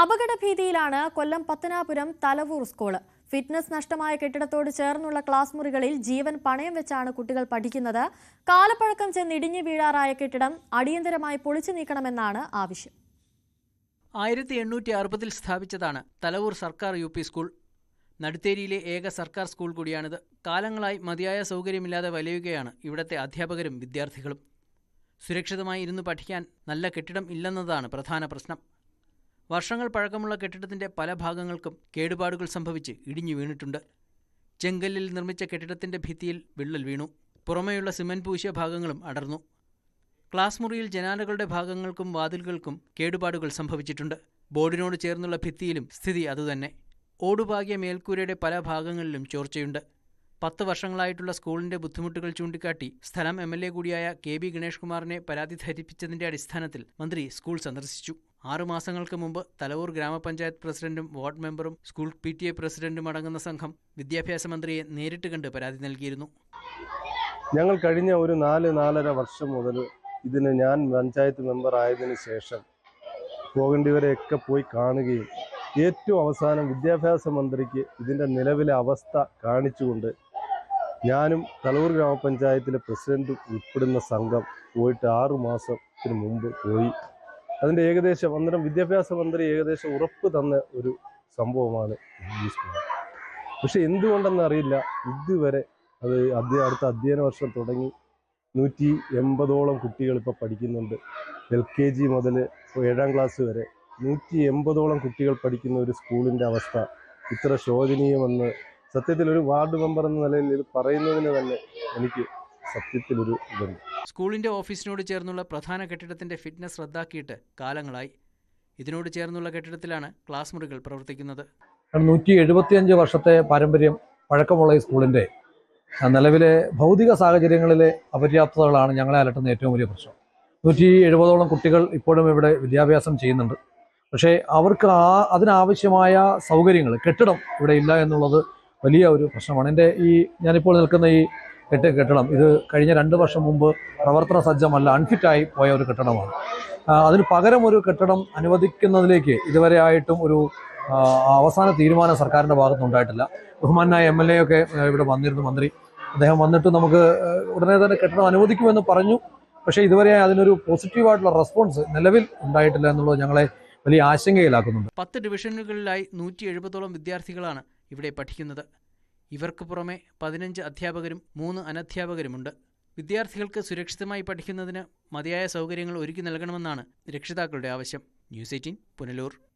അപകടഭീതിയിലാണ് Kollam Pathanapuram Thalavoor school fitness നഷ്ടമായ കെട്ടിടത്തോട് ചേർന്നുള്ള ക്ലാസ് മുറികളിൽ ജീവൻ പണയം വെച്ചാണ് കുട്ടികൾ പഠിക്കുന്നത്. കാലപ്പഴക്കം ചെന്ന് ഇടിഞ്ഞു വീഴാറായ കെട്ടിടം അടിയന്തരമായി പൊളിച്ചു നീക്കണമെന്നാണ് ആവശ്യം. ആയിരത്തി എണ്ണൂറ്റി അറുപതിൽ സ്ഥാപിച്ചതാണ് തലവൂർ സർക്കാർ യു പി സ്കൂൾ നടുത്തേരിയിലെ ഏക സർക്കാർ സ്കൂൾ കൂടിയാണിത്. കാലങ്ങളായി മതിയായ സൗകര്യമില്ലാതെ വലയുകയാണ് ഇവിടത്തെ അധ്യാപകരും വിദ്യാർത്ഥികളും. സുരക്ഷിതമായി ഇരുന്ന് പഠിക്കാൻ നല്ല കെട്ടിടം ഇല്ലെന്നതാണ് പ്രധാന പ്രശ്നം. വർഷങ്ങൾ പഴക്കമുള്ള കെട്ടിടത്തിന്റെ പല ഭാഗങ്ങൾക്കും കേടുപാടുകൾ സംഭവിച്ച് ഇടിഞ്ഞു വീണിട്ടുണ്ട്. ചെങ്കല്ലിൽ നിർമ്മിച്ച കെട്ടിടത്തിന്റെ ഭിത്തിയിൽ വിള്ളൽ വീണു. പുറമേയുള്ള സിമന്റ് പൂശിയ ഭാഗങ്ങളും അടർന്നു. ക്ലാസ് മുറിയിൽ ജനാലകളുടെ ഭാഗങ്ങൾക്കും വാതിലുകൾക്കും കേടുപാടുകൾ സംഭവിച്ചിട്ടുണ്ട്. ബോർഡിനോട് ചേർന്നുള്ള ഭിത്തിയിലും സ്ഥിതി അതുതന്നെ. ഓടുപാകിയ മേൽക്കൂരയുടെ പല ഭാഗങ്ങളിലും ചോർച്ചയുണ്ട്. പത്ത് വർഷങ്ങളായിട്ടുള്ള സ്കൂളിന്റെ ബുദ്ധിമുട്ടുകൾ ചൂണ്ടിക്കാട്ടി സ്ഥലം എം എൽ എ കൂടിയായ കെ ബി ഗണേഷ് കുമാറിനെ പരാതി ധരിപ്പിച്ചതിന്റെ അടിസ്ഥാനത്തിൽ മന്ത്രി സ്കൂൾ സന്ദർശിച്ചു. ആറുമാസങ്ങൾക്ക് മുമ്പ് തലവൂർ ഗ്രാമപഞ്ചായത്ത് പ്രസിഡന്റും വാർഡ് മെമ്പറും സ്കൂൾ പി ടി എ പ്രസിഡന്റും അടങ്ങുന്ന സംഘം വിദ്യാഭ്യാസ മന്ത്രിയെ നേരിട്ട് കണ്ട് പരാതി നൽകിയിരുന്നു. ഞങ്ങൾ കഴിഞ്ഞ ഒരു നാല് നാലര വർഷം മുതൽ ഇതിന് ഞാൻ പഞ്ചായത്ത് മെമ്പർ ആയതിനു ശേഷം പോകേണ്ടിവരെയൊക്കെ പോയി കാണുകയും ഏറ്റവും അവസാനം വിദ്യാഭ്യാസ മന്ത്രിക്ക് ഇതിന്റെ നിലവിലെ അവസ്ഥ കാണിച്ചുകൊണ്ട് ഞാനും തലവൂർ ഗ്രാമപഞ്ചായത്തിലെ പ്രസിഡന്റും ഉൾപ്പെടുന്ന സംഘം പോയിട്ട് ആറു മാസത്തിന് മുമ്പ് പോയി. അതിന്റെ ഏകദേശം അന്നേരം വിദ്യാഭ്യാസ മന്ത്രി ഏകദേശം ഉറപ്പ് തന്ന ഒരു സംഭവമാണ് ഈ സ്കൂൾ. പക്ഷെ ഇതുവരെ അത് അധ്യ അടുത്ത അധ്യയന വർഷം തുടങ്ങി നൂറ്റി എൺപതോളം കുട്ടികൾ ഇപ്പോൾ പഠിക്കുന്നുണ്ട്. എൽ കെ ജി മുതൽ ഏഴാം ക്ലാസ് വരെ നൂറ്റി എൺപതോളം കുട്ടികൾ പഠിക്കുന്ന ഒരു സ്കൂളിന്റെ അവസ്ഥ ഇത്ര ശോചനീയമെന്ന് സത്യത്തിൽ ഒരു വാർഡ് മെമ്പർ എന്ന നിലയിൽ ഇത് പറയുന്നതിന് തന്നെ എനിക്ക് സത്യത്തിലൊരു ഇതുണ്ട്. സ്കൂളിന്റെ ഓഫീസിനോട് ചേർന്നുള്ള പ്രധാന കെട്ടിടത്തിന്റെ ഫിറ്റ്നസ് റദ്ദാക്കിയിട്ട് കാലങ്ങളായി. ഇതിനോട് ചേർന്നുള്ള കെട്ടിടത്തിലാണ് ക്ലാസ് മുറികൾ പ്രവർത്തിക്കുന്നത്. നൂറ്റി എഴുപത്തിയഞ്ച് വർഷത്തെ പാരമ്പര്യം പഴക്കമുള്ള ഈ സ്കൂളിന്റെ നിലവിലെ ഭൗതിക സാഹചര്യങ്ങളിലെ അപര്യാപ്തതകളാണ് ഞങ്ങളെ അലട്ടുന്ന ഏറ്റവും വലിയ പ്രശ്നം. നൂറ്റി എഴുപതോളം കുട്ടികൾ ഇപ്പോഴും ഇവിടെ വിദ്യാഭ്യാസം ചെയ്യുന്നുണ്ട്. പക്ഷേ അവർക്ക് ആ അതിനാവശ്യമായ സൗകര്യങ്ങൾ കെട്ടിടം ഇവിടെ ഇല്ല എന്നുള്ളത് വലിയ ഒരു പ്രശ്നമാണ്. എന്റെ ഈ ഞാനിപ്പോൾ നിൽക്കുന്ന ഈ കെട്ടി കെട്ടിടം. ഇത് കഴിഞ്ഞ രണ്ട് വർഷം മുമ്പ് പ്രവർത്തന സജ്ജമല്ല അൺഫിറ്റായി പോയ ഒരു കെട്ടിടമാണ്. അതിന് പകരം ഒരു കെട്ടിടം അനുവദിക്കുന്നതിലേക്ക് ഇതുവരെ ആയിട്ടും ഒരു അവസാന തീരുമാനം സർക്കാരിന്റെ ഭാഗത്തുനിന്നുണ്ടായിട്ടില്ല. ബഹുമാനായ എം എൽ എ ഒക്കെ ഇവിടെ വന്നിരുന്നു മന്ത്രി. അദ്ദേഹം വന്നിട്ട് നമുക്ക് ഉടനെ തന്നെ കെട്ടിടം അനുവദിക്കുമെന്ന് പറഞ്ഞു. പക്ഷേ ഇതുവരെ അതിനൊരു പോസിറ്റീവായിട്ടുള്ള റെസ്പോൺസ് നിലവിൽ ഉണ്ടായിട്ടില്ല എന്നുള്ളത് ഞങ്ങളെ വലിയ ആശങ്കയിലാക്കുന്നുണ്ട്. പത്ത് ഡിവിഷനുകളിലായി നൂറ്റി എഴുപതോളം വിദ്യാർത്ഥികളാണ് ഇവിടെ പഠിക്കുന്നത്. ഇവർക്ക് പുറമെ പതിനഞ്ച് അധ്യാപകരും മൂന്ന് അനധ്യാപകരുമുണ്ട്. വിദ്യാർത്ഥികൾക്ക് സുരക്ഷിതമായി പഠിക്കുന്നതിന് മതിയായ സൗകര്യങ്ങൾ ഒരുക്കി നൽകണമെന്നാണ് രക്ഷിതാക്കളുടെ ആവശ്യം. News eighteen Punalur.